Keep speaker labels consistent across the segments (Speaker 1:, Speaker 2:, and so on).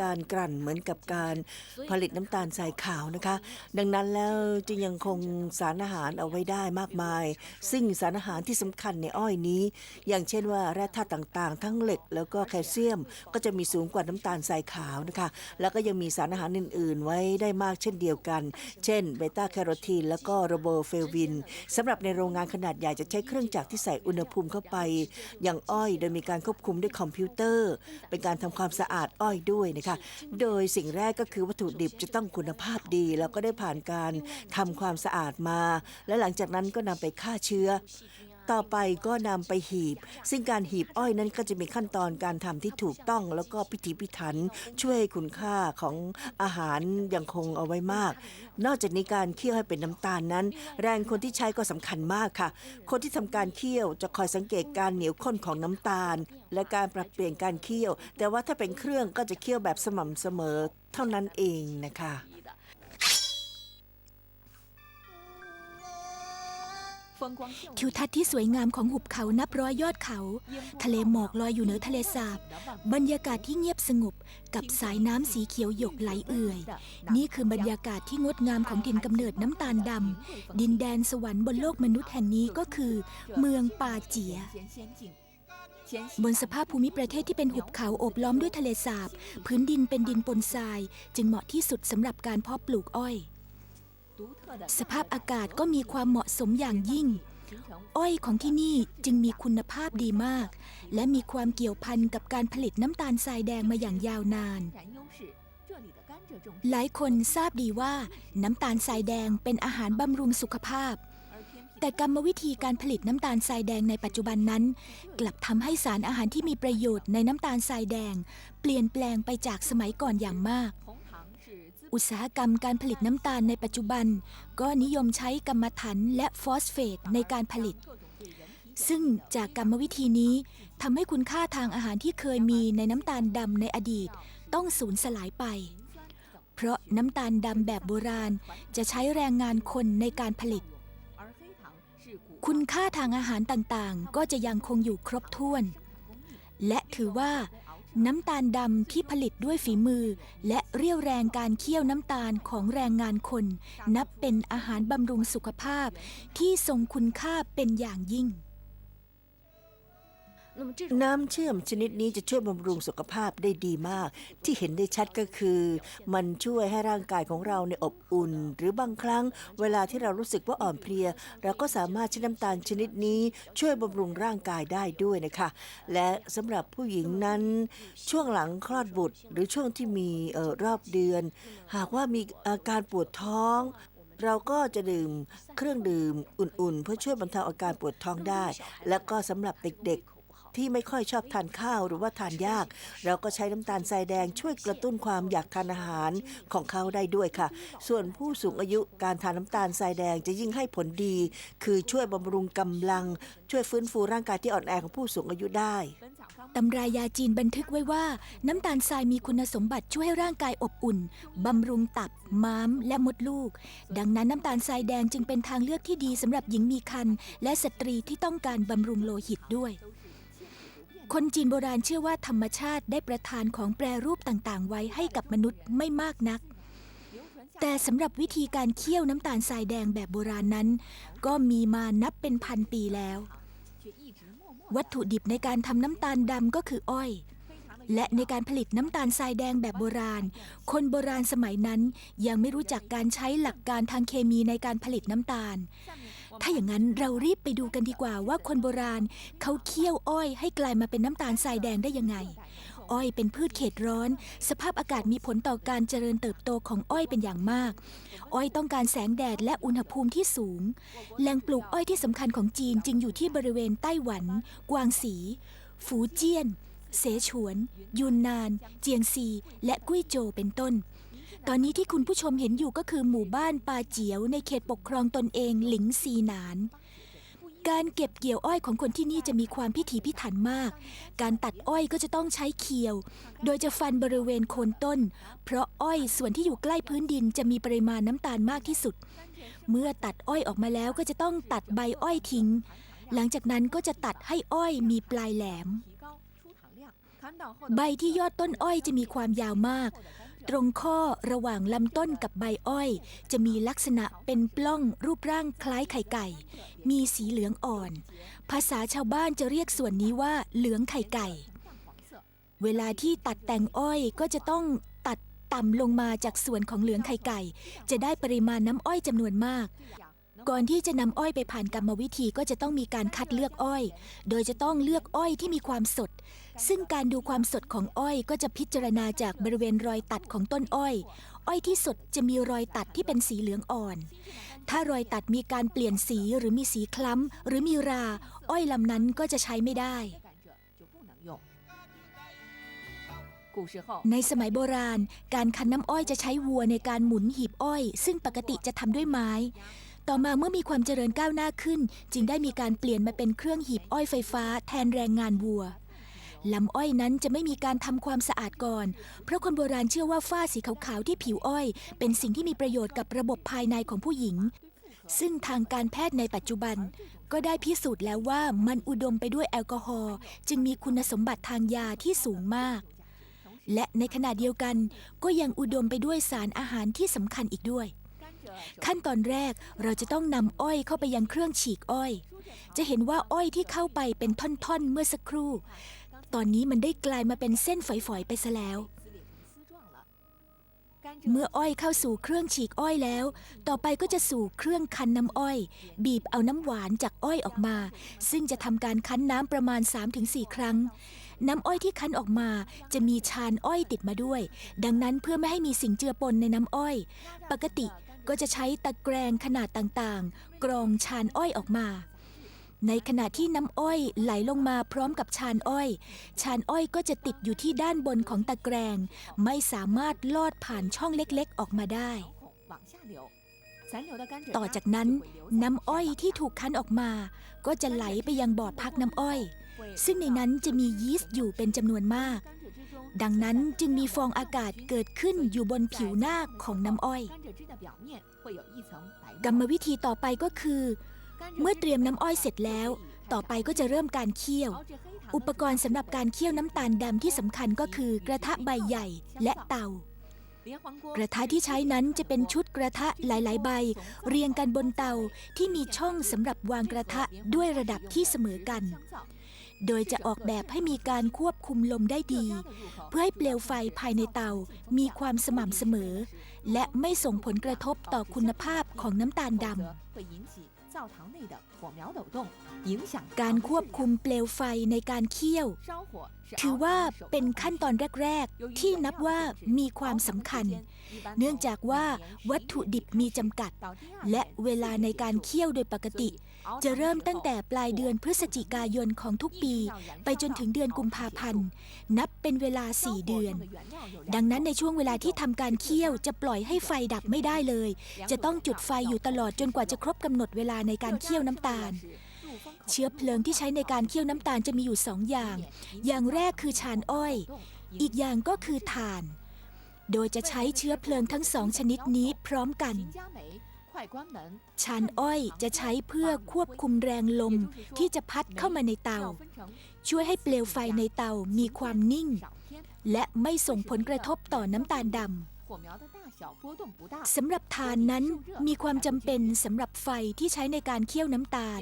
Speaker 1: การกลั่นเหมือนกับการผลิตน้ำตาลทรายขาวนะคะ ดังนั้นแล้วจึงยังคงสารอาหารเอาไว้ได้มากมาย ซึ่งสารอาหารที่สำคัญในอ้อยนี้ อย่างเช่นว่าแร่ธาตุต่างๆ ทั้งเหล็กแล้วก็แคลเซียม ก็จะมีสูงกว่าน้ำตาลทรายขาวนะคะ แล้วก็ยังมีสารอาหารอื่น ๆ ไว้ได้มากเช่นเดียวกัน เช่นเบต้าแคโรทีนแล้วก็โรโบเฟลวินสำหรับในโรงงานขนาดใหญ่จะใช้เครื่องจักรที่ใส่อุณหภูมิเข้าไป อย่างอ้อยโดยมีการควบคุมด้วยคอมพิวเตอร์ เป็นการทำความสะอาดอ้อยด้วยนะคะโดยสิ่งแรกก็คือวัตถุดิบจะต้องคุณภาพดี แล้วก็ได้ผ่านการทำความสะอาดมา และหลังจากนั้นก็นำไปฆ่าเชื้อ ต่อไปก็นำไปหีบ ซึ่งการหีบอ้อยนั้นก็จะมีขั้นตอนการทำที่ถูกต้อง แล้วก็พิถีพิถันช่วยคุณค่าของอาหารยังคงเอาไว้มาก นอกจากนี้การเคี่ยวให้เป็นน้ำตาลนั้น แรงคนที่ใช้ก็สำคัญมากค่ะ คนที่ทำการเคี่ยวจะคอยสังเกตการเหนียวข้นของน้ำตาล และการปรับเปลี่ยนการเคี่ยว แต่ว่าถ้าเป็นเครื่องก็จะเคี่ยวแบบสม่ำเสมอเท่านั้นเองนะคะ
Speaker 2: ทิวทัศน์ที่สวยงามของหุบเขานับร้อยยอดเขา ทะเลหมอกลอยอยู่เหนือทะเลสาบ บรรยากาศที่เงียบสงบ กับสายน้ำสีเขียวหยกไหลเอื่อย นี่คือบรรยากาศที่งดงามของถิ่นกำเนิดน้ำตาลดำดินแดนสวรรค์บนโลกมนุษย์แห่งนี้ก็คือ เมืองปาเจียบนสภาพภูมิประเทศที่เป็นหุบเขาโอบล้อมด้วยทะเลสาบ พื้นดินเป็นดินปนทราย จึงเหมาะที่สุดสำหรับการเพาะปลูกอ้อย สภาพอากาศก็มีความเหมาะสมอย่างยิ่ง อ้อยของที่นี่จึงมีคุณภาพดีมาก และมีความเกี่ยวพันกับการผลิตน้ำตาลทรายแดงมาอย่างยาวนาน หลายคนทราบดีว่าน้ำตาลทรายแดงเป็นอาหารบำรุงสุขภาพ แต่กรรมวิธีการผลิตน้ำตาลทรายแดงในปัจจุบันนั้น กลับทำให้สารอาหารที่มีประโยชน์ในน้ำตาลทรายแดง เปลี่ยนแปลงไปจากสมัยก่อนอย่างมาก อุตสาหกรรมการผลิตน้ำตาลในปัจจุบัน ก็นิยมใช้กรรมถันและฟอสเฟตในการผลิต ซึ่งจากกรรมวิธีนี้ทำให้คุณค่าทางอาหารที่เคยมีในน้ำตาลดำในอดีต ต้องสูญสลายไป เพราะน้ำตาลดำแบบโบราณจะใช้แรงงานคนในการผลิต คุณค่าทางอาหารต่างๆ ก็จะยังคงอยู่ครบถ้วน และถือว่า น้ำตาลดำที่ผลิตด้วยฝีมือ และเรี่ยวแรงการเคี่ยวน้ำตาลของแรงงานคน นับเป็นอาหารบำรุงสุขภาพที่ทรงคุณค่าเป็นอย่างยิ่ง
Speaker 1: น้ำเชื่อมชนิดนี้จะช่วยบำรุงสุขภาพได้ดีมาก ที่เห็นได้ชัดก็คือ มันช่วยให้ร่างกายของเราในอบอุ่น หรือบางครั้ง เวลาที่เรารู้สึกว่าอ่อนเพลีย เราก็สามารถใช้น้ำตาลชนิดนี้ช่วยบำรุงร่างกายได้ด้วยนะคะ และสำหรับผู้หญิงนั้น ช่วงหลังคลอดบุตร หรือช่วงที่มีออรอบเดือน หากว่ามีอาการปวดท้องเราก็จะดื่มเครื่องดื่มอุ่นๆ เพื่อช่วยบรรเทาอาการปวดท้องได้ และก็สำหรับเด็กๆ ที่ไม่ค่อยชอบทานข้าวหรือว่าทานยาก เราก็ใช้น้ำตาลทรายแดงช่วยกระตุ้นความอยากทานอาหารของเขาได้ด้วยค่ะ ส่วนผู้สูงอายุการทานน้ำตาลทรายแดงจะยิ่งให้ผลดี คือช่วยบำรุงกำลัง ช่วยฟื้นฟูร่างกายที่อ่อนแอของผู้สูงอายุได้
Speaker 2: ตำรายาจีนบันทึกไว้ว่า น้ำตาลทรายมีคุณสมบัติช่วยให้ร่างกายอบอุ่นบำรุงตับ ม้าม และมดลูก ดังนั้นน้ำตาลทรายแดงจึงเป็นทางเลือกที่ดีสำหรับหญิงมีครรภ์และสตรีที่ต้องการบำรุงโลหิตด้วย คนจีนโบราณเชื่อว่าธรรมชาติได้ประทานของแปรรูปต่างๆ ไว้ให้กับมนุษย์ไม่มากนัก แต่สำหรับวิธีการเคี่ยวน้ำตาลทรายแดงแบบโบราณนั้น ก็มีมานับเป็นพันปีแล้ว วัตถุดิบในการทำน้ำตาลดำก็คืออ้อย และในการผลิตน้ำตาลทรายแดงแบบโบราณ คนโบราณสมัยนั้นยังไม่รู้จักการใช้หลักการทางเคมีในการผลิตน้ำตาล ถ้าอย่างนั้นเรารีบไปดูกันดีกว่าว่าคนโบราณเขาเคี่ยวอ้อยให้กลายมาเป็นน้ำตาลทรายแดงได้ยังไง อ้อยเป็นพืชเขตร้อน สภาพอากาศมีผลต่อการเจริญเติบโตของอ้อยเป็นอย่างมาก อ้อยต้องการแสงแดดและอุณหภูมิที่สูง แหล่งปลูกอ้อยที่สำคัญของจีนจึงอยู่ที่บริเวณไต้หวัน กวางสี ฝูเจี้ยน เสฉวน ยูนนาน เจียงซี และกุ้ยโจวเป็นต้น ตอนนี้ที่คุณผู้ชมเห็นอยู่ก็คือหมู่บ้านปาเจียวในเขตปกครองตนเองหลิงซีหนาน การเก็บเกี่ยวอ้อยของคนที่นี่จะมีความพิถีพิถันมาก การตัดอ้อยก็จะต้องใช้เคียว โดยจะฟันบริเวณโคนต้น เพราะอ้อยส่วนที่อยู่ใกล้พื้นดินจะมีปริมาณน้ำตาลมากที่สุด เมื่อตัดอ้อยออกมาแล้วก็จะต้องตัดใบอ้อยทิ้ง หลังจากนั้นก็จะตัดให้อ้อยมีปลายแหลม ใบที่ยอดต้นอ้อยจะมีความยาวมาก ตรงข้อระหว่างลำต้นกับใบอ้อย จะมีลักษณะเป็นปล้องรูปร่างคล้ายไข่ไก่ มีสีเหลืองอ่อน ภาษาชาวบ้านจะเรียกส่วนนี้ว่าเหลืองไข่ไก่ เวลาที่ตัดแต่งอ้อยก็จะต้องตัดต่ำลงมาจากส่วนของเหลืองไข่ไก่ จะได้ปริมาณน้ำอ้อยจำนวนมาก ก่อนที่จะนำอ้อยไปผ่านกรรมวิธีก็จะต้องมีการคัดเลือกอ้อย โดยจะต้องเลือกอ้อยที่มีความสด ซึ่งการดูความสดของอ้อยก็จะพิจารณาจากบริเวณรอยตัดของต้นอ้อย อ้อยที่สดจะมีรอยตัดที่เป็นสีเหลืองอ่อน ถ้ารอยตัดมีการเปลี่ยนสีหรือมีสีคล้ำหรือมีรา อ้อยลำนั้นก็จะใช้ไม่ได้ในสมัยโบราณ การคั้นน้ำอ้อยจะใช้วัวในการหมุนหีบอ้อย ซึ่งปกติจะทำด้วยไม้ ต่อมาเมื่อมีความเจริญก้าวหน้าขึ้น จึงได้มีการเปลี่ยนมาเป็นเครื่องหีบอ้อยไฟฟ้าแทนแรงงานวัวลำอ้อยนั้นจะไม่มีการทำความสะอาดก่อน เพราะคนโบราณเชื่อว่าฝ้าสีขาวๆที่ผิวอ้อย เป็นสิ่งที่มีประโยชน์กับระบบภายในของผู้หญิง ซึ่งทางการแพทย์ในปัจจุบัน ก็ได้พิสูจน์แล้วว่ามันอุดมไปด้วยแอลกอฮอล์จึงมีคุณสมบัติทางยาที่สูงมาก และในขณะเดียวกันก็ยังอุดมไปด้วยสารอาหารที่สำคัญอีกด้วย ขั้นตอนแรกเราจะต้องนำอ้อยเข้าไปยังเครื่องฉีกอ้อย จะเห็นว่าอ้อยที่เข้าไปเป็นท่อนๆ เมื่อสักครู่ ตอนนี้มันได้กลายมาเป็นเส้นฝอยๆไปซะแล้ว เมื่ออ้อยเข้าสู่เครื่องฉีกอ้อยแล้ว ต่อไปก็จะสู่เครื่องคั้นน้ำอ้อย บีบเอาน้ำหวานจากอ้อยออกมา ซึ่งจะทำการคั้นน้ำประมาณ 3-4 ครั้งน้ำอ้อยที่คั้นออกมาจะมีชานอ้อยติดมาด้วย ดังนั้นเพื่อไม่ให้มีสิ่งเจือปนในน้ำอ้อย ปกติ ก็จะใช้ตะแกรงขนาดต่างๆ กรองชานอ้อยออกมา ในขณะที่น้ำอ้อยไหลลงมาพร้อมกับชานอ้อย ชานอ้อยก็จะติดอยู่ที่ด้านบนของตะแกรง ไม่สามารถลอดผ่านช่องเล็กๆ ออกมาได้ ต่อจากนั้นน้ำอ้อยที่ถูกคั้นออกมา ก็จะไหลไปยังบ่อพักน้ำอ้อย ซึ่งในนั้นจะมียีสต์อยู่เป็นจำนวนมาก ดังนั้นจึงมีฟองอากาศเกิดขึ้นอยู่บนผิวหน้าของน้ำอ้อย กรรมวิธีต่อไปก็คือ เมื่อเตรียมน้ำอ้อยเสร็จแล้ว ต่อไปก็จะเริ่มการเคี่ยว อุปกรณ์สำหรับการเคี่ยวน้ำตาลดำที่สำคัญก็คือกระทะใบใหญ่และเตา กระทะที่ใช้นั้นจะเป็นชุดกระทะหลาย ๆ ใบ เรียงกันบนเตาที่มีช่องสำหรับวางกระทะด้วยระดับที่เสมอกัน โดยจะออกแบบให้มีการควบคุมลมได้ดี เพื่อให้เปลวไฟภายในเตา มีความสม่ำเสมอ และไม่ส่งผลกระทบต่อคุณภาพของน้ำตาลดำการควบคุมเปลวไฟในการเคี่ยว ถือว่าเป็นขั้นตอนแรก ๆ ที่นับว่ามีความสำคัญ เนื่องจากว่าวัตถุดิบมีจำกัด และเวลาในการเคี่ยวโดยปกติ จะเริ่มตั้งแต่ปลายเดือนพฤศจิกายนของทุกปี ไปจนถึงเดือนกุมภาพันธ์ นับเป็นเวลา 4 เดือน ดังนั้นในช่วงเวลาที่ทำการเคี่ยวจะปล่อยให้ไฟดับไม่ได้เลย จะต้องจุดไฟอยู่ตลอดจนกว่าจะครบกำหนดเวลาในการเคี่ยวน้ำตาลเชื้อเพลิงที่ใช้ในการเคี่ยวน้ำตาลจะมีอยู่สองอย่าง อย่างแรกคือชานอ้อย อีกอย่างก็คือถ่าน โดยจะใช้เชื้อเพลิงทั้งสองชนิดนี้พร้อมกัน ชานอ้อยจะใช้เพื่อควบคุมแรงลมที่จะพัดเข้ามาในเตา ช่วยให้เปลวไฟในเตามีความนิ่ง และไม่ส่งผลกระทบต่อน้ำตาลดำ สำหรับถ่านนั้นมีความจำเป็นสำหรับไฟที่ใช้ในการเคี่ยวน้ำตาล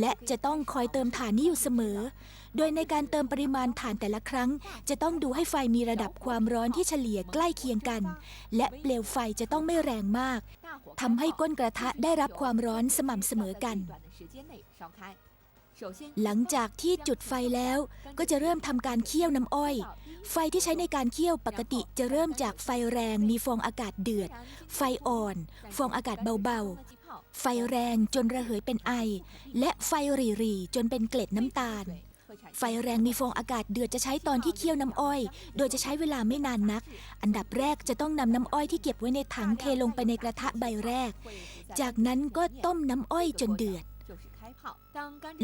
Speaker 2: และจะต้องคอยเติมถ่านนี้อยู่เสมอ โดยในการเติมปริมาณถ่านแต่ละครั้ง จะต้องดูให้ไฟมีระดับความร้อนที่เฉลี่ยใกล้เคียงกัน และเปลวไฟจะต้องไม่แรงมากทำให้ก้นกระทะได้รับความร้อนสม่ำเสมอกันหลังจากที่จุดไฟแล้วก็จะเริ่มทำการเคี่ยวน้ำอ้อย ไฟที่ใช้ในการเคี่ยวปกติจะเริ่มจากไฟแรงมีฟองอากาศเดือด ไฟอ่อน ฟองอากาศเบาๆ ไฟแรงจนระเหยเป็นไอ และไฟรี่ๆจนเป็นเกล็ดน้ำตาล ไฟแรงมีฟองอากาศเดือดจะใช้ตอนที่เคี่ยวน้ำอ้อย โดยจะใช้เวลาไม่นานนัก อันดับแรกจะต้องนำน้ำอ้อยที่เก็บไว้ในถังเทลงไปในกระทะใบแรก จากนั้นก็ต้มน้ำอ้อยจนเดือด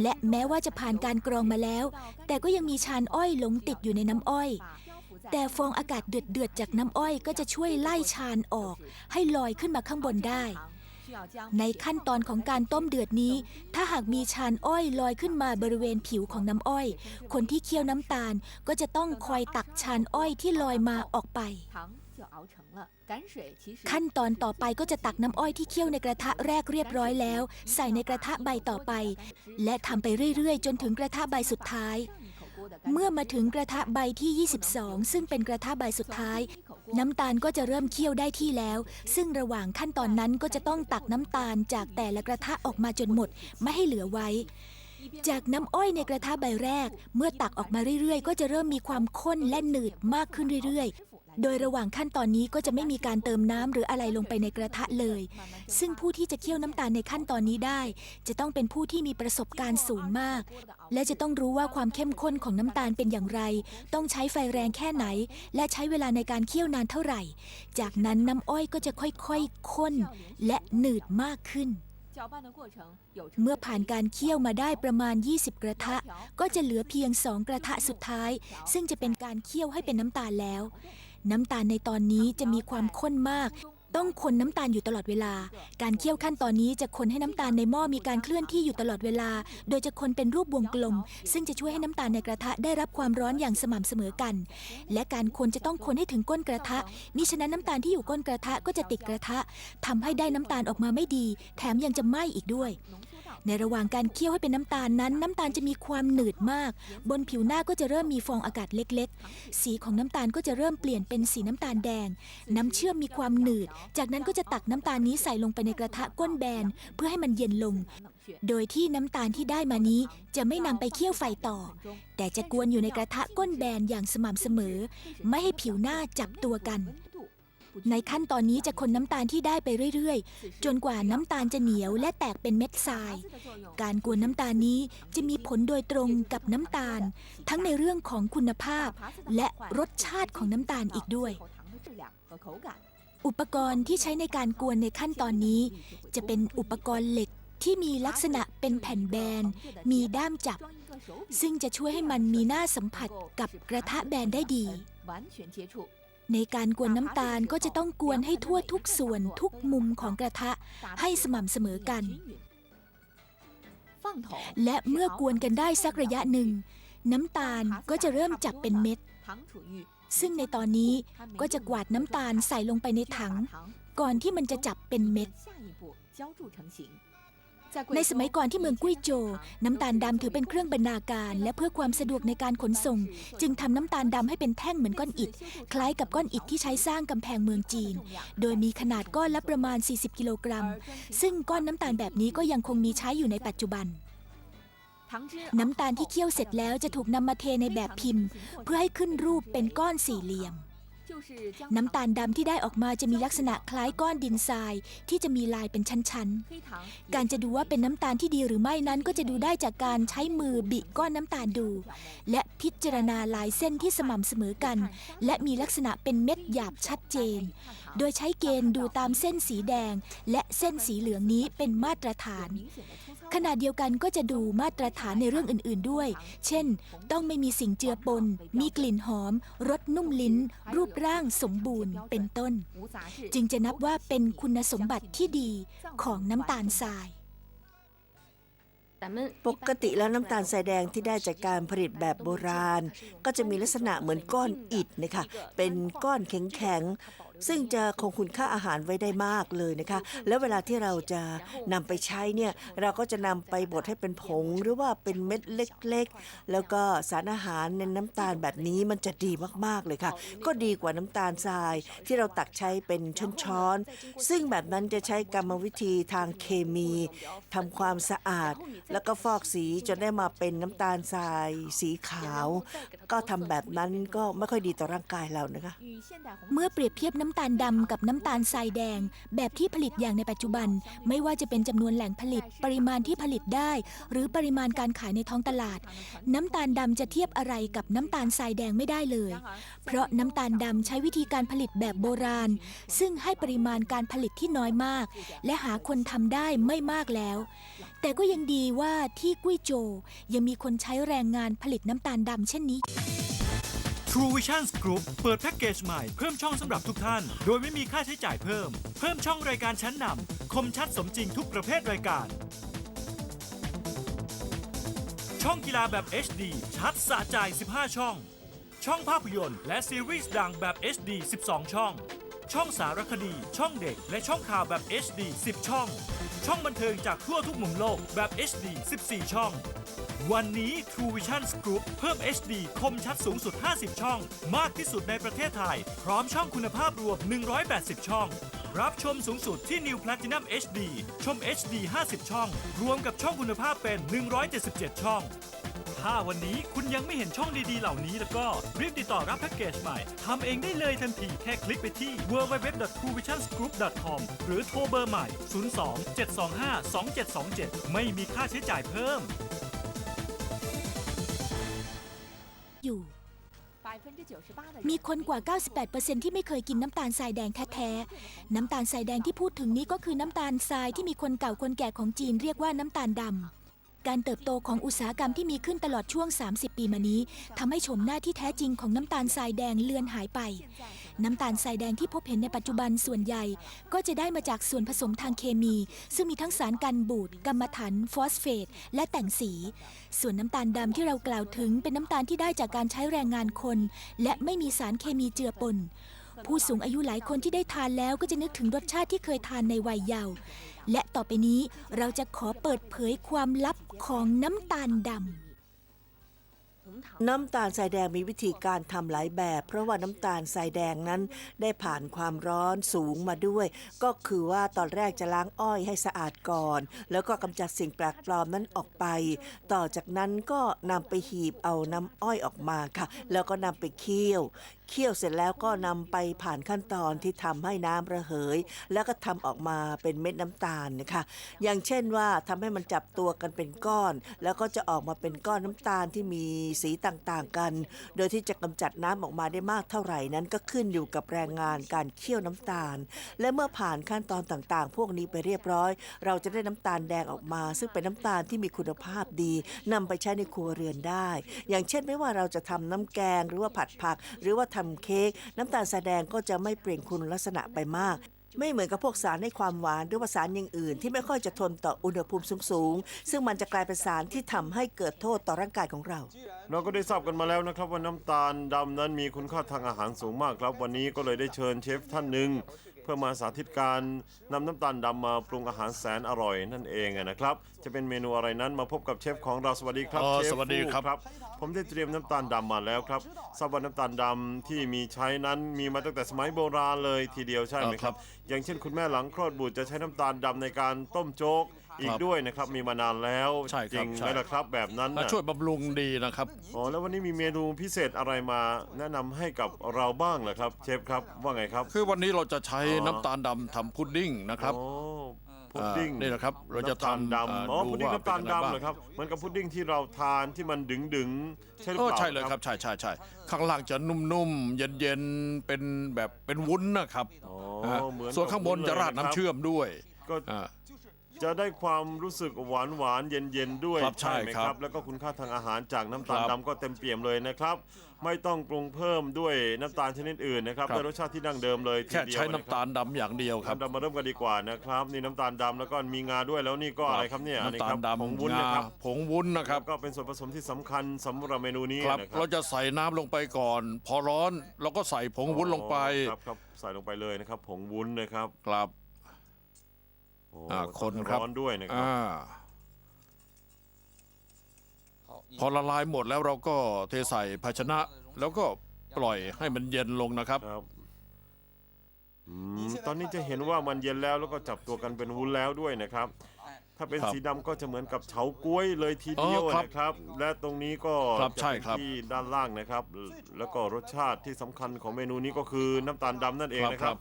Speaker 2: และแม้ว่าจะผ่านการกรองมาแล้วแต่ก็ยังมีชานอ้อยหลงติดอยู่ในน้ำอ้อยแต่ฟองอากาศเดือดๆจากน้ำอ้อยก็จะช่วยไล่ชานออกให้ลอยขึ้นมาข้างบนได้ ในขั้นตอนของการต้มเดือดนี้ ถ้าหากมีชานอ้อยลอยขึ้นมาบริเวณผิวของน้ำอ้อย คนที่เคี่ยวน้ำตาลก็จะต้องคอยตักชานอ้อยที่ลอยมาออกไป ขั้นตอนต่อไปก็จะตักน้ำอ้อยที่เคี่ยวในกระทะแรกเรียบร้อยแล้ว ใส่ในกระทะใบต่อไป และทำไปเรื่อยๆ จนถึงกระทะใบสุดท้าย เมื่อมาถึงกระทะใบที่ 22 ซึ่งเป็นกระทะใบสุดท้าย น้ำตาลก็จะเริ่มเคี่ยวได้ที่แล้ว ซึ่งระหว่างขั้นตอนนั้นก็จะต้องตักน้ำตาลจากแต่ละกระทะออกมาจนหมด ไม่ให้เหลือไว้จากน้ำอ้อยในกระทะใบแรก เมื่อตักออกมาเรื่อยๆ ก็จะเริ่มมีความข้นและหนืดมากขึ้นเรื่อยๆ โดยระหว่างขั้นตอนนี้ก็จะไม่มีการเติมน้ำหรืออะไรลงไปในกระทะเลย ซึ่งผู้ที่จะเคี่ยวน้ำตาลในขั้นตอนนี้ได้ จะต้องเป็นผู้ที่มีประสบการณ์สูงมาก และจะต้องรู้ว่าความเข้มข้นของน้ำตาลเป็นอย่างไร ต้องใช้ไฟแรงแค่ไหน และใช้เวลาในการเคี่ยวนานเท่าไหร่ จากนั้นน้ำอ้อยก็จะค่อยๆข้น และหนืดมากขึ้น เมื่อผ่านการเคี่ยวมาได้ประมาณ 20 กระทะ ก็จะเหลือเพียง 2 กระทะสุดท้าย ซึ่งจะเป็นการเคี่ยวให้เป็นน้ำตาลแล้ว น้ำตาลในตอนนี้จะมีความข้นมาก ต้องคนน้ำตาลอยู่ตลอดเวลา การเคี่ยวขั้นตอนนี้จะคนให้น้ำตาลในหม้อมีการเคลื่อนที่อยู่ตลอดเวลา โดยจะคนเป็นรูปวงกลม ซึ่งจะช่วยให้น้ำตาลในกระทะได้รับความร้อนอย่างสม่ำเสมอกัน และการคนจะต้องคนให้ถึงก้นกระทะมิฉะนั้นน้ำตาลที่อยู่ก้นกระทะก็จะติดกระทะทำให้ได้น้ำตาลออกมาไม่ดี แถมยังจะไหม้อีกด้วย ในระหว่างการเคี่ยวให้เป็นน้ำตาลนั้น น้ำตาลจะมีความหนืดมาก บนผิวหน้าก็จะเริ่มมีฟองอากาศเล็กๆ สีของน้ำตาลก็จะเริ่มเปลี่ยนเป็นสีน้ำตาลแดง น้ำเชื่อมมีความหนืด จากนั้นก็จะตักน้ำตาลนี้ใส่ลงไปในกระทะก้นแบน เพื่อให้มันเย็นลง โดยที่น้ำตาลที่ได้มานี้จะไม่นำไปเคี่ยวไฟต่อ แต่จะกวนอยู่ในกระทะก้นแบนอย่างสม่ำเสมอ ไม่ให้ผิวหน้าจับตัวกัน ในขั้นตอนนี้จะคนน้ำตาลที่ได้ไปเรื่อยๆ จนกว่าน้ำตาลจะเหนียวและแตกเป็นเม็ดทราย การกวนน้ำตาลนี้จะมีผลโดยตรงกับน้ำตาล ทั้งในเรื่องของคุณภาพ และรสชาติของน้ำตาลอีกด้วย อุปกรณ์ที่ใช้ในการกวนในขั้นตอนนี้ จะเป็นอุปกรณ์เหล็กที่มีลักษณะเป็นแผ่นแบน มีด้ามจับ ซึ่งจะช่วยให้มันมีหน้าสัมผัสกับกระทะแบนได้ดี ในการกวนน้ำตาลก็จะต้องกวนให้ทั่วทุกส่วนทุกมุมของกระทะให้สม่ำเสมอกัน และเมื่อกวนกันได้สักระยะหนึ่ง น้ำตาลก็จะเริ่มจับเป็นเม็ด ซึ่งในตอนนี้ก็จะกวาดน้ำตาลใส่ลงไปในถัง ก่อนที่มันจะจับเป็นเม็ด ในสมัยก่อนที่เมืองกุ้ยโจวน้ำตาลดำถือเป็นเครื่องบรรณาการ และเพื่อความสะดวกในการขนส่ง จึงทำน้ำตาลดำให้เป็นแท่งเหมือนก้อนอิฐ คล้ายกับก้อนอิฐที่ใช้สร้างกำแพงเมืองจีน โดยมีขนาดก้อนละประมาณ 40 กิโลกรัม ซึ่งก้อนน้ำตาลแบบนี้ก็ยังคงมีใช้อยู่ในปัจจุบัน น้ำตาลที่เคี่ยวเสร็จแล้วจะถูกนำมาเทในแบบพิมพ์ เพื่อให้ขึ้นรูปเป็นก้อนสี่เหลี่ยม น้ำตาลดำที่ได้ออกมาจะมีลักษณะคล้ายก้อนดินทราย ที่จะมีลายเป็นชั้นๆ การจะดูว่าเป็นน้ำตาลที่ดีหรือไม่นั้นก็จะดูได้จากการใช้มือบิก้อนน้ำตาลดู และพิจารณาลายเส้นที่สม่ำเสมอกัน และมีลักษณะเป็นเม็ดหยาบชัดเจน โดยใช้เกณฑ์ดูตามเส้นสีแดง และเส้นสีเหลืองนี้เป็นมาตรฐาน ขณะเดียวกันก็จะดูมาตรฐานในเรื่องอื่น ๆด้วย เช่น ต้องไม่มีสิ่งเจือปน มีกลิ่นหอม รสนุ่มลิ้น รูปร่างสมบูรณ์เป็นต้น จึงจะนับว่าเป็นคุณสมบัติที่ดีของน้ำตาลทราย
Speaker 1: ปกติแล้วน้ำตาลทรายแดงที่ได้จากการผลิตแบบโบราณ ก็จะมีลักษณะเหมือนก้อนอิฐนะคะเป็นก้อนแข็งๆ ซึ่งจะคงคุณค่าอาหารไว้ได้มากเลยนะคะ แล้วเวลาที่เราจะนำไปใช้เนี่ยเราก็จะนำไปบดให้เป็นผงหรือว่าเป็นเม็ดเล็กๆ แล้วก็สารอาหารในน้ำตาลแบบนี้มันจะดีมากๆเลยค่ะ ก็ดีกว่าน้ำตาลทรายที่เราตักใช้เป็นช้อนๆ ซึ่งแบบนั้นจะใช้กรรมวิธีทางเคมีทำความสะอาด แล้วก็ฟอกสีจนได้มาเป็นน้ำตาลทรายสีขาว ก็ทำแบบนั้นก็ไม่ค่อยดีต่อร่างกายเรานะคะ
Speaker 2: เมื่อเปรียบเทียบน้ำำตาลดำกับน้ำตาลทรายแดง แบบที่ผลิตอย่างในปัจจุบัน ไม่ว่าจะเป็นจำนวนแหล่งผลิต ปริมาณที่ผลิตได้ หรือปริมาณการขายในท้องตลาด น้ำตาลดำจะเทียบอะไรกับน้ำตาลทรายแดงไม่ได้เลย เพราะน้ำตาลดำใช้วิธีการผลิตแบบโบราณ ซึ่งให้ปริมาณการผลิตที่น้อยมาก และหาคนทำได้ไม่มากแล้ว แต่ก็ยังดีว่าที่กุ้ยโจวยังมีคนใช้แรงงานผลิตน้ำตาลดำเช่นนี้
Speaker 3: True Vision Group เปิดแพ็กเกจใหม่เพิ่มช่องสำหรับทุกท่าน โดยไม่มีค่าใช้จ่ายเพิ่ม เพิ่มช่องรายการชั้นนำคมชัดสมจริงทุกประเภทรายการ ช่องกีฬาแบบ HD ชัดสะใจ 15 ช่อง ช่องภาพยนตร์และซีรีส์ดังแบบ HD 12 ช่อง ช่องสารคดี ช่องเด็ก และช่องข่าวแบบ HD 10 ช่อง ช่องบันเทิงจากทั่วทุกมุมโลกแบบ HD 14 ช่อง วันนี้ True Vision Group เพิ่ม HD คมชัดสูงสุด 50 ช่อง มากที่สุดในประเทศไทย พร้อมช่องคุณภาพรวม 180 ช่อง รับชมสูงสุดที่ New Platinum HD ชม HD 50 ช่อง รวมกับช่องคุณภาพเป็น 177 ช่อง ถ้าวันนี้คุณยังไม่เห็นช่องดีๆ เหล่านี้แล้วก็รีบติดต่อรับแพ็กเกจใหม่ทำเองได้เลยทันทีแค่คลิกไปที่ www.truevisionsgroup.com หรือโทรเบอร์ใหม่ 02 725 2727 ไม่มีค่าใช้จ่ายเพิ่ม
Speaker 2: อยู่
Speaker 4: มี
Speaker 2: มี
Speaker 4: ค
Speaker 2: คนน
Speaker 4: ก
Speaker 2: ก
Speaker 4: ว่า
Speaker 2: ว่า 98%ที่ไม่เคยกินน้ำตาลทรายแดงแท้ๆ น้ำตาลทรายแดงที่พูดถึงนี้ก็คือน้ำตาลทรายที่มีคนเก่าคนแก่ของจีนเรียกว่าน้ำตาลดำ การเติบโตของอุตสาหกรรมที่มีขึ้นตลอดช่วง 30 ปีมานี้ทำให้ชมหน้าที่แท้จริงของน้ำตาลทรายแดงเลือนหายไป น้ำตาลทรายแดงที่พบเห็นในปัจจุบันส่วนใหญ่ ก็จะได้มาจากส่วนผสมทางเคมี ซึ่งมีทั้งสารกันบูดกัมมันถัน ฟอสเฟต และแต่งสี ส่วนน้ำตาลดำที่เรากล่าวถึงเป็นน้ำตาลที่ได้จากการใช้แรงงานคน และไม่มีสารเคมีเจือปน ผู้สูงอายุหลายคนที่ได้ทานแล้วก็จะนึกถึงรสชาติที่เคยทานในวัยเยาว์ และต่อไปนี้เราจะขอเปิดเผยความลับของน้ำตาลดำ
Speaker 1: น้ำตาลทรายแดงมีวิธีการทำหลายแบบ เพราะว่าน้ำตาลทรายแดงนั้นได้ผ่านความร้อนสูงมาด้วย ก็คือว่าตอนแรกจะล้างอ้อยให้สะอาดก่อน แล้วก็กำจัดสิ่งแปลกปลอมนั้นออกไป ต่อจากนั้นก็นำไปหีบเอาน้ำอ้อยออกมาค่ะ แล้วก็นำไปเคี่ยวเคี่ยวเสร็จแล้วก็นำไปผ่านขั้นตอนที่ทำให้น้ำระเหย แล้วก็ทำออกมาเป็นเม็ดน้ำตาลนะคะ อย่างเช่นว่าทำให้มันจับตัวกันเป็นก้อน แล้วก็จะออกมาเป็นก้อนน้ำตาลที่มีสีต่างๆกัน โดยที่จะกำจัดน้ำออกมาได้มากเท่าไหร่นั้นก็ขึ้นอยู่กับแรงงานการเคี่ยวน้ำตาล และเมื่อผ่านขั้นตอนต่างๆ พวกนี้ไปเรียบร้อย เราจะได้น้ำตาลแดงออกมา ซึ่งเป็นน้ำตาลที่มีคุณภาพดีนำไปใช้ในครัวเรือนได้ อย่างเช่นไม่ว่าเราจะทำน้ำแกงหรือว่าผัดผัก หรือว่าทำเค้กน้ำตาลแสดงก็จะไม่เปลี่ยนคุณลักษณะไปมาก ไม่เหมือนกับพวกสารให้ความหวานหรือว่าสารอย่างอื่น ที่ไม่ค่อยจะทนต่ออุณหภูมิสูงๆ ซึ่งมันจะกลายเป็นสารที่ทำให้เกิดโทษต่อร่างกายของเรา
Speaker 5: เราก็ได้ทราบกันมาแล้วนะครับว่าน้ำตาลดำนั้นมีคุณค่าทางอาหารสูงมากครับวันนี้ก็เลยได้เชิญเชฟท่านหนึ่ง พื่อมาสาธิตการนำน้ำตาลดำมาปรุงอาหารแสนอร่อยนั่นเองนะครับ จะเป็นเมนูอะไรนั้นมาพบกับเชฟของเราสวัสดีครับ
Speaker 6: อ๋อ
Speaker 5: เชฟ
Speaker 6: สวัสดีครับ
Speaker 5: ฟูผมได้เตรียมน้ำตาลดำมาแล้วครับทราบว่าน้ำตาลดำที่มีใช้นั้นมีมาตั้งแต่สมัยโบราณเลยทีเดียวใช่ไหมครับ อย่างเช่นคุณแม่หลังคลอดบุตรจะใช้น้ำตาลดำในการต้มโจ๊ก อีกด้วยนะครับมีมานานแล้ว
Speaker 6: ใช่ครับ
Speaker 5: จริง
Speaker 6: ใช่
Speaker 5: ไหมล่ะครับแบบนั้น
Speaker 6: มา
Speaker 5: น่ะ
Speaker 6: ช่วยบำรุงดีนะครับ
Speaker 5: อ๋อแล้ววันนี้มีเมนูพิเศษอะไรมาแนะนำให้กับเราบ้างเหรอครับ เชฟครับว่าไงครับ
Speaker 6: คือวันนี้เราจะใช้
Speaker 5: อ๋อ
Speaker 6: น้ำตาลดำทำพุดดิ้งนะครับ
Speaker 5: โอ้พุดดิ้ง
Speaker 6: อ่านี่แหละครับ เราจะ
Speaker 5: น้ำตาล
Speaker 6: ทำ
Speaker 5: ดำอ๋อ
Speaker 6: ดู
Speaker 5: พุดดิ้ง
Speaker 6: ว่า
Speaker 5: น้ำตาล
Speaker 6: เป็นยังไง
Speaker 5: ดำ
Speaker 6: บ้าง
Speaker 5: เหรอครับเหมือนกับพุดดิ้งที่เราทานที่มันดึงดึงๆใช่หรือ
Speaker 6: เอ
Speaker 5: เป
Speaker 6: อ
Speaker 5: ล่า
Speaker 6: ใช่เลยครับใช่ใช่ใช่ข้างล่างจะนุ่มๆ เย็นๆ เป็นแบบเป็นวุ้นนะครับ
Speaker 5: อ๋อ
Speaker 6: ฮะ
Speaker 5: เหมือน
Speaker 6: ส่วนข้างบนจะราดน้ำเชื่อมด้วย
Speaker 5: ก็
Speaker 6: อ่า
Speaker 5: จะได้ความรู้สึกหวานหวานๆเย็นเย็นๆด้วย
Speaker 6: ครับใช่
Speaker 5: ไหม
Speaker 6: ครับ
Speaker 5: แล้วก็คุณค่าทางอาหารจากน้ำตาล
Speaker 6: ครับ
Speaker 5: ดำก็เต็มเปี่ยมเลยนะครับ ไม่ต้องปรุงเพิ่มด้วยน้ำตาลชนิดอื่นนะครับ
Speaker 6: ครับ
Speaker 5: ได้รสชาติที่ดั้งเดิมเลยที
Speaker 6: แค่
Speaker 5: เดียว
Speaker 6: ใช้ะน้ำตาลดำอย่างเดียวครับ
Speaker 5: น้ำดำมาเริ่มกันดีกว่านะครับ นี่น้ำตาลดำแล้วก็มีงาด้วยแล้วนี่ก็อะไรครับเนี่ยอันนี้
Speaker 6: น้ำตา
Speaker 5: ค
Speaker 6: ล
Speaker 5: รับผง
Speaker 6: ดำ
Speaker 5: วุ้น
Speaker 6: งา
Speaker 5: นะครับ
Speaker 6: ผงวุ้นนะครับ
Speaker 5: ก็เป็นส่วนผสมที่สำคัญสำหรับเมนูนี้
Speaker 6: ครับ
Speaker 5: นะครั
Speaker 6: เราจะใส่น้ำลงไปก่อน พอร้อนเราก็ใส่ผงวุ้นลงไป
Speaker 5: ครับครับใส่ลงไปเลยนะครับผงวุ้นนะครับ
Speaker 6: ครับ
Speaker 5: โอ้
Speaker 6: อ่าคนครับ
Speaker 5: ร้อนด้วยนะครับ
Speaker 6: อ่าพอละลายหมดแล้วเราก็เทใส่ภาชนะ แล้วก็ปล่อยให้มันเย็นลงนะครับ
Speaker 5: ครับอืมตอนนี้จะเห็นว่ามันเย็นแล้วแล้วก็จับตัวกันเป็นวุ้นแล้วด้วยนะครับ ถ้าเป็น
Speaker 6: ครับ
Speaker 5: สีดำก็จะเหมือนกับเฉาก๊วยเลยทีเดียว
Speaker 6: อ๋อครับ
Speaker 5: นะครับ และตรงนี้ก็
Speaker 6: ครับ
Speaker 5: จะ
Speaker 6: ใช่
Speaker 5: เป็น
Speaker 6: ครับ
Speaker 5: ที่ด้านล่างนะครับ แล้วก็รสชาติที่สำคัญของเมนูนี้ก็คือน้ำตาลดำนั่นเองนะครับ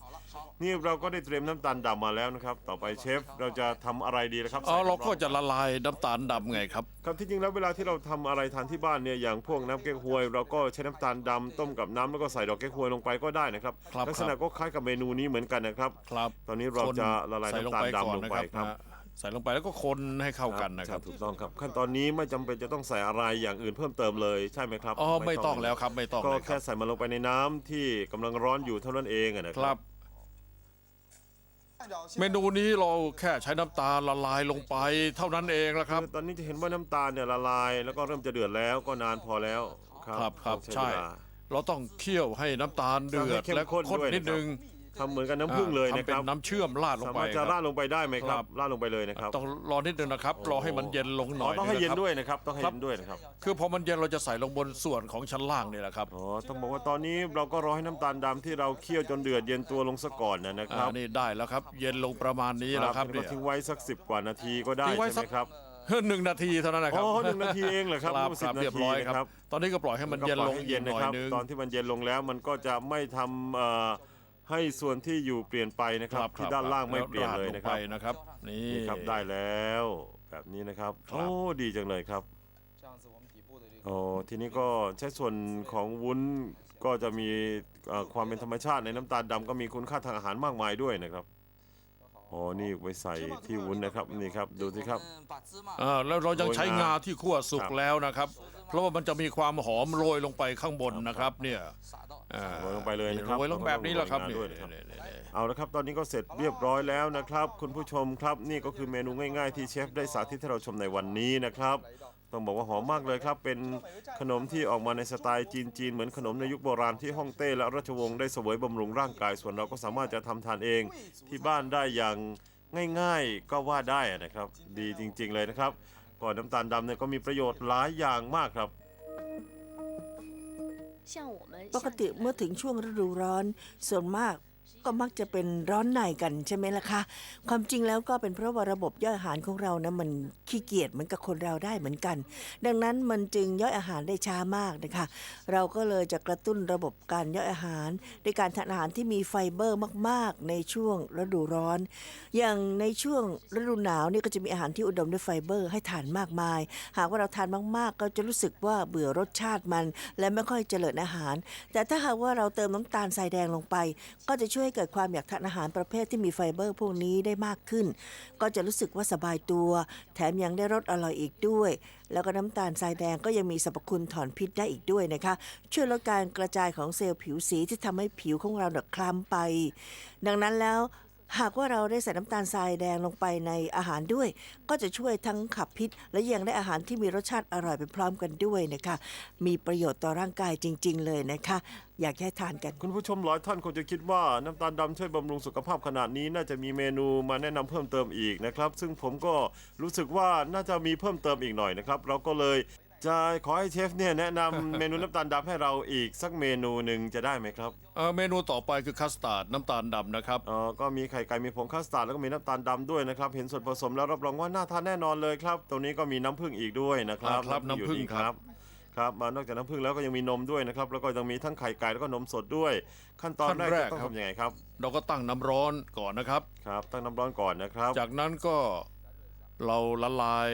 Speaker 5: นี่เราก็ได้เตรียมน้ำตาลดำมาแล้วนะครับ ต่อไปเชฟเราจะทำอะไรดีนะครับ
Speaker 6: อ๋อ
Speaker 5: ใส่
Speaker 6: เรา
Speaker 5: น้ำ
Speaker 6: ก็จะละลายน้ำตาลดำไงครับ
Speaker 5: ครับที่จริงแล้วเวลาที่เราทำอะไรทานที่บ้านเนี่ยอย่างพวกน้ำเก๊กฮวย เราก็ใช้น้ำตาลดำต้มกับน้ำแล้วก็ใส่ดอกเก๊กฮวยลงไปก็ได้นะครับ
Speaker 6: ครับ
Speaker 5: ลักษณะก็คล้ายกับเมนูนี้เหมือนกันนะครับ
Speaker 6: ครับ
Speaker 5: ตอนนี้เรา
Speaker 6: คน
Speaker 5: จะละลาย
Speaker 6: ใส่
Speaker 5: น้ำตาลดำลงไป
Speaker 6: ก่อนนะ
Speaker 5: ครับ
Speaker 6: นะ ใส่ลงไปแล้วก็คนให้เข้ากันนะครับ
Speaker 5: ถูกต้องครับ ขั้นตอนนี้ไม่จำเป็นจะต้องใส่อะไรอย่างอื่นเพิ่มเติมเลยใช่ไหมครับ
Speaker 6: อ๋อไม่ต้องแล้วครับไม่ต้อง
Speaker 5: ก็
Speaker 6: เลยค
Speaker 5: แค่
Speaker 6: รับ
Speaker 5: ใส่มันลงไปในน้ำที่กำลังร้อนอยู่เท่านั้นเองอะนะ
Speaker 6: ค
Speaker 5: ค
Speaker 6: รั
Speaker 5: รับ
Speaker 6: บ เมนูนี้เราแค่ใช้น้ำตาลละลายลงไปเท่านั้นเองละครับ
Speaker 5: คือตอนนี้จะเห็นว่าน้ำตาลเนี่ยละลาย แล้วก็เริ่มจะเดือดแล้วก็นานพอแล้วครับ
Speaker 6: ครับครับ
Speaker 5: ต้อง
Speaker 6: ใช่
Speaker 5: เวลา
Speaker 6: เราต้องเคี่ยวให้น้ำตาลเดือด
Speaker 5: ต้องให้เข้ม
Speaker 6: และ
Speaker 5: ข้น
Speaker 6: ข้น
Speaker 5: ด้วย
Speaker 6: นิดนึง
Speaker 5: ทำเหมือนกับน้ำผึ้งเลยนะ
Speaker 6: ทำ
Speaker 5: ค
Speaker 6: เป็น
Speaker 5: รับ
Speaker 6: น้ำเชื่อมราดลง
Speaker 5: สา
Speaker 6: ไป
Speaker 5: มารถจะ
Speaker 6: ค
Speaker 5: รา
Speaker 6: รั
Speaker 5: ด
Speaker 6: บ
Speaker 5: ลงไปได้ไหมครับ
Speaker 6: ครับ
Speaker 5: ราดลงไปเลยนะครับ
Speaker 6: ต้องรอนิดนึงนะครับ รอให้มันเย็นลงหน่อย
Speaker 5: ต้องให้เย็นะ
Speaker 6: ครับ
Speaker 5: ด้วยนะครับ ต้องให้
Speaker 6: ครับ
Speaker 5: เย็นด้วยนะครับ
Speaker 6: คือพอมันเย็นเราจะใส่ลงบนส่วนของชั้นล่างนี่แหละครับ
Speaker 5: อ๋อต้องบอกว่าตอนนี้เราก็รอให้น้ำตาลดำที่เราเคี่ยวจนเดือดเย็นตัวลงซะก่อนนะนะค
Speaker 6: อ่า
Speaker 5: รับ
Speaker 6: นี่ได้แล้วครับ เย็นลงประมาณนี้แล้วครับ
Speaker 5: แล้ว
Speaker 6: เนี่
Speaker 5: ก็
Speaker 6: ย
Speaker 5: ทิ้งไว้สักสิบกว่านาทีก็ได้
Speaker 6: ทิ้งไว้
Speaker 5: ใช่
Speaker 6: สั
Speaker 5: ไห
Speaker 6: ก
Speaker 5: มครับ
Speaker 6: หนึ่งนาทีเท่านั้นนะครับ
Speaker 5: อ๋อหนึ่งนาทีเองเหรอครับ
Speaker 6: ครับ
Speaker 5: ไม่
Speaker 6: ครับ
Speaker 5: สิบนาที
Speaker 6: เรียบร้อย
Speaker 5: นะ
Speaker 6: ค
Speaker 5: ครั
Speaker 6: รับ บ ตอนนี้ก็ปล่อยให้มันเย็นลง
Speaker 5: ก็ปอ
Speaker 6: อี
Speaker 5: ให้
Speaker 6: กหน่อย
Speaker 5: ครับ
Speaker 6: นึง
Speaker 5: ตอนที่มันเย็นลงแล้วมันก็จะไม่ทำเอ่อ ให้ส่วนที่อยู่เปลี่ยนไปนะครับ ที่ด้านล่างไม่เปลี่ยนเลยนะครับ
Speaker 6: น,รบนี่
Speaker 5: ครับได้แล้วแบบนี้นะครับ โอ้ดีจังเลยครับโอ้ทีนี้ก็ใช้ส่วนของวุ้นก็จะมีความเป็นธรรมชาติในน้ำตาลดำก็มีคุณค่าทางอาหารมากมายด้วยนะครับอ๋อนี่ไปใส่ที่วุ้นนะครับนี่ครับดูสิครับ
Speaker 6: อ่าแล้วเรายังใช้
Speaker 5: งา
Speaker 6: ที่คั่วสุกแล้วนะครับ เพราะว่ามันจะมีความหอมโรยลงไปข้างบนนะครับ เนี่ย
Speaker 5: โรยลงไปเลยนะครับ
Speaker 6: โรยลงแบบนี้แหละครับ
Speaker 5: โร
Speaker 6: นี่
Speaker 5: ยงาด้วยนะครับ
Speaker 6: นี่นี่นี่
Speaker 5: เอาละครับตอนนี้ก็เสร็จเรียบร้อยแล้วนะครับ คุณผู้ชมครับนี่ก็คือเมนูง่าย ๆ ที่เชฟได้สาธิตให้เราชมในวันนี้นะครับต้องบอกว่าหอมมากเลยครับ เป็นขนมที่ออกมาในสไตล์จีนๆ เหมือนขนมในยุคโบราณที่ฮ่องเต้และราชวงศ์ได้เสวยบำรุงร่างกาย ส่วนเราก็สามารถจะทำทานเองที่บ้านได้อย่างง่ายๆ ก็ว่าได้นะครับ ดีจริง ๆ เลยนะครับก่อนน้ำตาลดำเนี่ยก็มีประโยชน์หลายอย่างมากครับ
Speaker 1: ปกติเมื่อถึงช่วงฤดูร้อน ส่วนมาก ก็มักจะเป็นร้อนในกันใช่ไหมล่ะคะ ความจริงแล้วก็เป็นเพราะว่าระบบย่อยอาหารของเรานะมันขี้เกียจเหมือนกับคนเราได้เหมือนกัน ดังนั้นมันจึงย่อยอาหารได้ช้ามากนะคะ เราก็เลยจะกระตุ้นระบบการย่อยอาหารด้วยการทานอาหารที่มีไฟเบอร์มาก ๆ ในช่วงฤดูร้อน อย่างในช่วงฤดูหนาวนี่ก็จะมีอาหารที่อุดมด้วยไฟเบอร์ให้ทานมากมาย หากว่าเราทานมาก ๆ ก็จะรู้สึกว่าเบื่อรสชาติมัน และไม่ค่อยเจริญอาหาร แต่ถ้าหากว่าเราเติมน้ำตาลทรายแดงลงไป ก็จะช่วยให้เกิดความอยากทานอาหารประเภทที่มีไฟเบอร์พวกนี้ได้มากขึ้น ก็จะรู้สึกว่าสบายตัว แถมยังได้รสอร่อยอีกด้วย แล้วก็น้ำตาลทรายแดงก็ยังมีสรรพคุณถอนพิษได้อีกด้วยนะคะ ช่วยลดการกระจายของเซลล์ผิวสีที่ทำให้ผิวของเราเนี่ยคล้ำไป ดังนั้นแล้ว หากว่าเราได้ใส่น้ำตาลทรายแดงลงไปในอาหารด้วย ก็จะช่วยทั้งขับพิษ และยังได้อาหารที่มีรสชาติอร่อยไปพร้อมกันด้วยนะคะ มีประโยชน์ต่อร่างกายจริง ๆ เลยนะคะ อยากให้ทานกัน
Speaker 5: คุณผู้ชมหลายท่านคงจะคิดว่าน้ำตาลดำช่วยบำรุงสุขภาพขนาดนี้น่าจะมีเมนูมาแนะนำเพิ่มเติมอีกนะครับ ซึ่งผมก็รู้สึกว่าน่าจะมีเพิ่มเติมอีกหน่อยนะครับ เราก็เลย จะขอให้เชฟเนี่ยแนะนำเมนูน้ำตาลดำให้เราอีกสักเมนูหนึ่งจะได้ไหมครับ
Speaker 6: เอ่อเมนูต่อไปคือคัสตาร์ดน้ำตาลดำนะครับ
Speaker 5: เอ่อก็มีไข่ไก่มีผงคัสตาร์ดแล้วก็มีน้ำตาลดำด้วยนะครับ เห็นส่วนผสมแล้วรับรองว่าน่าทานแน่นอนเลยครับตรงนี้ก็มีน้ำผึ้งอีกด้วยนะครับ
Speaker 6: อ่าครับ
Speaker 5: อยู่
Speaker 6: น้ำผึ้ง
Speaker 5: นี่
Speaker 6: ครับ
Speaker 5: ครับมานอกจากน้ำผึ้งแล้วก็ยังมีนมด้วยนะครับแล้วก็ยังมีทั้งไข่ไก่แล้วก็นมสดด้วย ขั้นตอนแรกจะต้องทำยังไงครับ
Speaker 6: เราก็ตั้งน้ำร้อนก่อนนะครับ
Speaker 5: ครับ ตั้งน้ำร้อนก่อนนะครับ
Speaker 6: จากนั้นก็ เราละลาย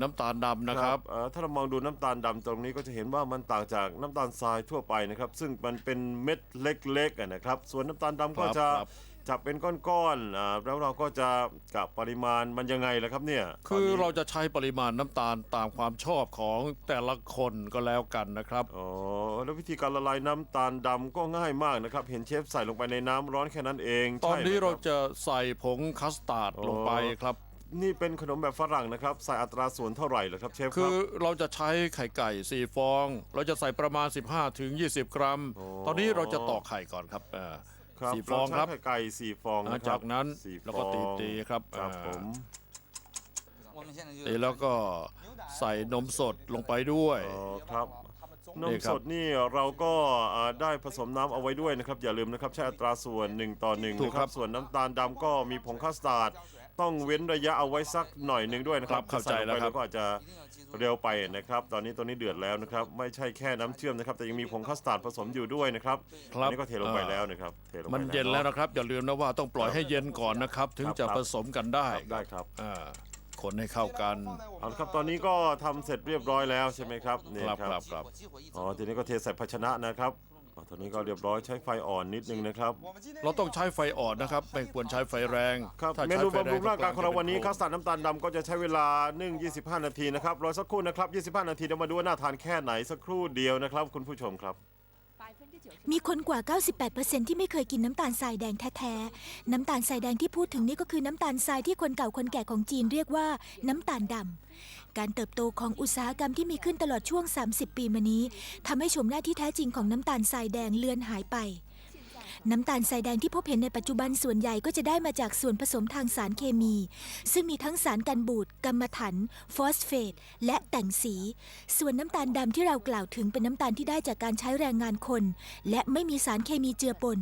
Speaker 6: น้ำตาลดำนะครับ
Speaker 5: เอ่อถ้าเรามองดูน้ำตาลดำตรงนี้ก็จะเห็นว่ามันต่างจากน้ำตาลทรายทั่วไปนะครับ ซึ่งมันเป็นเม็ดเล็กๆอะนะครับ ส่วนน้ำตาลดำก็
Speaker 6: ครับ
Speaker 5: จะ
Speaker 6: ครับ
Speaker 5: จับเป็นก้อนๆอ่าแล้วเราก็จะกะปริมาณมันยังไงล่ะครับเนี่ย
Speaker 6: คือ
Speaker 5: ตนนี้
Speaker 6: เราจะใช้ปริมาณน้ำตาลตามความชอบของแต่ละคนก็แล้วกันนะครับ
Speaker 5: อ๋อแล้ววิธีการละลายน้ำตาลดำก็ง่ายมากนะครับ เห็นเชฟใส่ลงไปในน้ำร้อนแค่นั้นเอง
Speaker 6: ตอน
Speaker 5: ใช่ไหม
Speaker 6: นี้เรา
Speaker 5: คบ
Speaker 6: จะใส่ผงคัสตาร์ด
Speaker 5: อ๋อ
Speaker 6: ลงไปครับ
Speaker 5: นี่เป็นขนมแบบฝรั่งนะครับ ใส่อัตราส่วนเท่าไหร่เหรอครับเชฟค
Speaker 6: คื
Speaker 5: รับ
Speaker 6: อเราจะใช้ไข่ไก่ 4 ฟอง เราจะใส่ประมาณ 15ถึง20 กรัม
Speaker 5: อ๋อ
Speaker 6: ตอนนี้เราจะตอกไข่ก่อนครับอ่า
Speaker 5: ครับ
Speaker 6: สี่ฟองครับ
Speaker 5: เาใช้ไข่ไก่สี่ฟอง
Speaker 6: อ่า
Speaker 5: นะครับ
Speaker 6: จากนั้น
Speaker 5: สี่
Speaker 6: เราก็
Speaker 5: ฟอง
Speaker 6: ตีๆครับ
Speaker 5: ครับ
Speaker 6: อ่า
Speaker 5: ผม
Speaker 4: 我们现在就
Speaker 6: ตีแล้วก็ใส่นมสดลงไปด้วย
Speaker 5: อ๋อครับน
Speaker 6: นี่
Speaker 5: ม
Speaker 6: ครั
Speaker 5: ส
Speaker 6: บ
Speaker 5: ดนี่เราก็อ่าได้ผสมน้ำเอาไว้ด้วยนะครับ อย่าลืมนะครับใช้อัตราส่วน 1 ต่อ1
Speaker 6: ถูก
Speaker 5: นะค
Speaker 6: ครั
Speaker 5: รับ บ ส่วนน้ำตาลดำก็มีผงคัสตาร์ด ต้องเว้นระยะเอาไว้สักหน่อยหนึ่งด้วยนะครับ
Speaker 6: เข้าใจแล้วครับ
Speaker 5: ก็อาจจะเร็วไปนะครับ ตอนนี้ตัวนี้เดือดแล้วนะครับ ไม่ใช่แค่น้ำเชื่อมนะครับ แต่ยังมีผงคัสตาร์ดผสมอยู่ด้วยนะครับ
Speaker 6: ครับ
Speaker 5: น,นี่ก็เทลงไปแล้วนะครับเทลงไป
Speaker 6: มันเย็นแล้วนะครับ อย่าลืมนะว่าต้องปล่อยให้เย็นก่อนนะครับ ถึงจะผสมกันได้
Speaker 5: ได้ครับ
Speaker 6: คนให้เข้ากัน
Speaker 5: เอาละครับตอนนี้ก็ทำเสร็จเรียบร้อยแล้วใช่ไหมครับ
Speaker 6: ครับ
Speaker 5: ค
Speaker 6: รับ
Speaker 5: อ๋อทีนี้ก็เทใส่ภาชนะนะครับ อะตอนนี้ก็เรียบร้อยใช้ไฟอ่อนนิดนึงนะครับ
Speaker 6: เราต้องใช้ไฟอ่อนนะครับ ไม่ควรใช้ไฟแรง
Speaker 5: ครับ
Speaker 6: ถ้า
Speaker 5: เม
Speaker 6: ใช้
Speaker 5: นู
Speaker 6: ไฟแบำ
Speaker 5: รุงร่างกายของเราวันนี้
Speaker 6: จะ
Speaker 5: คัสตาร์ดน้ำตาลดำก็จะใช้เวลานึ่ง25 นาทีนะครับรอสักครู่นะครับ 25 นาทีเดี๋ยวมาดูว่าน่าทานแค่ไหนสักครู่เดียวนะครับ คุณผู้ชมครับ
Speaker 2: มีคนกว่า 98%ที่ไม่เคยกินน้ำตาลทรายแดงแท้ๆ น้ำตาลทรายแดงที่พูดถึงนี่ก็คือน้ำตาลทรายที่คนเก่าคนแก่ของจีนเรียกว่าน้ำตาลดำ การเติบโตของอุตสาหกรรมที่มีขึ้นตลอดช่วง 30 ปีมานี้ทำให้ชมหน้าที่แท้จริงของน้ำตาลทรายแดงเลือนหายไป น้ำตาลทรายแดงที่พบเห็นในปัจจุบันส่วนใหญ่ก็จะได้มาจากส่วนผสมทางสารเคมี ซึ่งมีทั้งสารกันบูดกัมมันถัน ฟอสเฟต และแต่งสี ส่วนน้ำตาลดำที่เรากล่าวถึงเป็นน้ำตาลที่ได้จากการใช้แรงงานคน และไม่มีสารเคมีเจือปน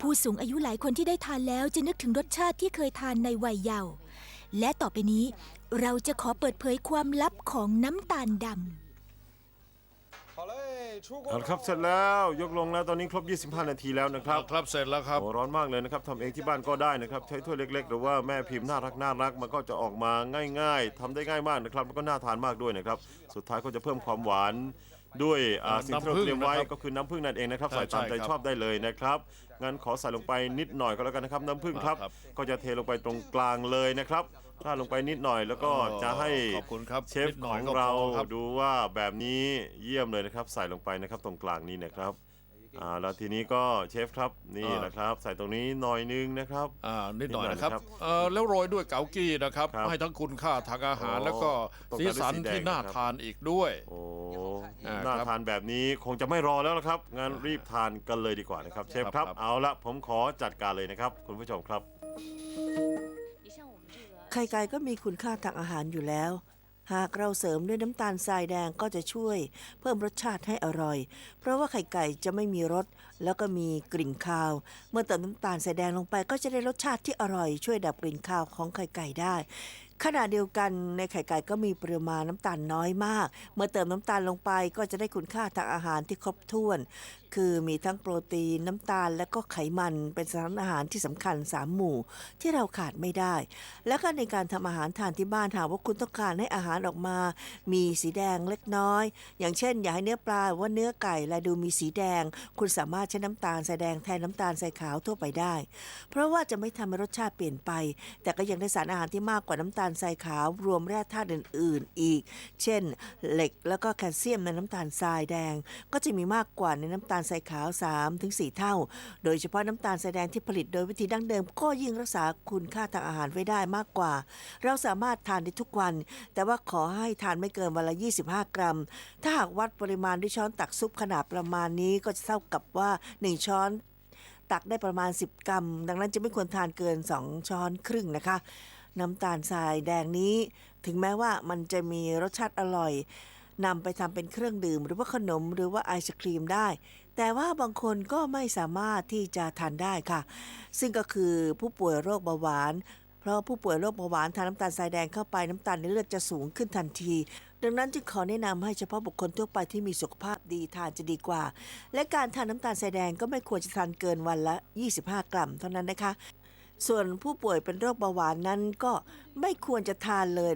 Speaker 2: ผู้สูงอายุหลายคนที่ได้ทานแล้วจะนึกถึงรสชาติที่เคยทานในวัยเยาว์และต่อไปนี้ เราจะขอเปิดเผยความลับของน้ำตาลด
Speaker 5: เอาละครับเสร็จแล้วยกลงแล้วตอนนี้ครบ 25 นาทีแล้วนะครับ
Speaker 6: ครับ เสร็จแล้วครับ
Speaker 5: อร้อนมากเลยนะครับทำเองที่บ้านก็ได้นะครับ ใช้ถ้วยเล็ก ๆ หรือว่าแม่พิมพ์น่ารักน่ารักมันก็จะออกมาง่าย ๆทำได้ง่ายมากนะครับมันก็น่าทานมากด้วยนะครับ สุดท้ายก็จะเพิ่มความหวาน ด้วยอ่า
Speaker 6: อ่า
Speaker 5: สิ่งที่เรา
Speaker 6: น้ำผึ้ง
Speaker 5: เตรียมไว้
Speaker 6: นะครับ
Speaker 5: ก็คือน้ำผึ้งนั่นเองนะครับ
Speaker 6: ใช่
Speaker 5: ใส่ตามใจ
Speaker 6: ใช่ครับ
Speaker 5: ชอบได้เลยนะครับงั้นขอใส่ลงไปนิดหน่อยก็แล้วกันนะครับ น้ำผึ้งครับ
Speaker 6: ครับ
Speaker 5: ก็จะเทลงไปตรงกลางเลยนะครับถ้าดลงไปนิดหน่อยแล้วก็จะให้
Speaker 6: ขอบคุณครับ
Speaker 5: เชฟ
Speaker 6: นิดหน่
Speaker 5: ข
Speaker 6: อ
Speaker 5: อยง
Speaker 6: ก็พ
Speaker 5: เรา
Speaker 6: ครับ
Speaker 5: ดูว่าแบบนี้เยี่ยมเลยนะครับ ใส่ลงไปนะครับตรงกลางนี้นะครับ อ่าแล้วทีนี้ก็เชฟครับนี่นะครับ ใส่ตรงนี้หน่อยนึงนะครับ
Speaker 6: อ่านิดหน่อย
Speaker 5: นิดหน่อย
Speaker 6: นะครับ
Speaker 5: นะครับ
Speaker 6: เอ่อแล้วโรยด้วยเกากี้นะครับ
Speaker 5: ครับ
Speaker 6: ให้ทั้งคุณค่าทางอาหาร
Speaker 5: อ๋อ
Speaker 6: แล้วก็
Speaker 5: ต้อง
Speaker 6: สี
Speaker 5: การด้วย
Speaker 6: สัน
Speaker 5: สีแดง
Speaker 6: ที่น่า
Speaker 5: นะครับ
Speaker 6: ทานอีกด้วย
Speaker 5: โอ้
Speaker 6: อ่า
Speaker 5: น่า
Speaker 6: ครับ
Speaker 5: ทานแบบนี้คงจะไม่รอแล้วละครับงั้นรีบทานกันเลยดีกว่านะครับเชฟ
Speaker 6: ครับ
Speaker 5: ครับ
Speaker 6: ครับ
Speaker 5: เอาละผมขอจัดการเลยนะครับ คุณผู้ชมครับ
Speaker 1: ไข่ไก่ก็มีคุณค่าทางอาหารอยู่แล้ว หากเราเสริมด้วยน้ำตาลทรายแดงก็จะช่วย เพิ่มรสชาติให้อร่อย เพราะว่าไข่ไก่จะไม่มีรสแล้วก็มีกลิ่นคาว เมื่อเติมน้ำตาลทรายแดงลงไปก็จะได้รสชาติที่อร่อย ช่วยดับกลิ่นคาวของไข่ไก่ได้ขณะเดียวกันในไข่ไก่ก็มีปริมาณน้ำตาลน้อยมาก เมื่อเติมน้ำตาลลงไปก็จะได้คุณค่าทางอาหารที่ครบถ้วน คือมีทั้งโปรตีนน้ำตาลและก็ไขมันเป็นสารอาหารที่สำคัญ 3 หมู่ ที่เราขาดไม่ได้ แล้วก็ในการทำอาหารทานที่บ้านหากว่าคุณต้องการให้อาหารออกมา มีสีแดงเล็กน้อย อย่างเช่น อยากให้เนื้อปลาหรือว่าเนื้อไก่และดูมีสีแดง คุณสามารถใช้น้ำตาลทรายแดงแทนน้ำตาลทรายขาวทั่วไปได้ เพราะว่าจะไม่ทำให้รสชาติเปลี่ยนไป แต่ก็ยังได้สารอาหารที่มากกว่าน้ำตาลทรายขาว รวมแร่ธาตุอื่น ๆ อีก เช่น เหล็กแล้วก็แคลเซียมในน้ำตาลทรายแดง ก็จะมีมากกว่าในน้ำตาลทรายขาว3ถึง4เท่า โดยเฉพาะน้ำตาลทรายแดงที่ผลิตโดยวิธีดั้งเดิม ก็ยิ่งรักษาคุณค่าทางอาหารไว้ได้มากกว่า เราสามารถทานได้ทุกวัน แต่ว่าขอให้ทานไม่เกินวันละ 25 กรัม ถ้าหากวัดปริมาณด้วยช้อนตักซุปขนาดประมาณนี้ก็จะเท่ากับว่า 1 ช้อนตักได้ประมาณ 10 กรัม ดังนั้นจะไม่ควรทานเกิน 2 ช้อนครึ่งนะคะ น้ำตาลทรายแดงนี้ ถึงแม้ว่ามันจะมีรสชาติอร่อยนำไปทำเป็นเครื่องดื่ม หรือว่าขนมหรือว่าไอศครีมได้ แต่ว่าบางคนก็ไม่สามารถที่จะทานได้ค่ะ ซึ่งก็คือผู้ป่วยโรคเบาหวาน เพราะผู้ป่วยโรคเบาหวานทานน้ำตาลทรายแดงเข้าไปน้ำตาลในเลือดจะสูงขึ้นทันที ดังนั้นจึงขอแนะนำให้เฉพาะบุคคลทั่วไปที่มีสุขภาพดีทานจะดีกว่า และการทานน้ำตาลทรายแดงก็ไม่ควรจะทานเกินวันละ 25 กรัมเท่านั้นนะคะ ส่วนผู้ป่วยเป็นโรคเบาหวานนั้นก็ไม่ควรจะทานเลย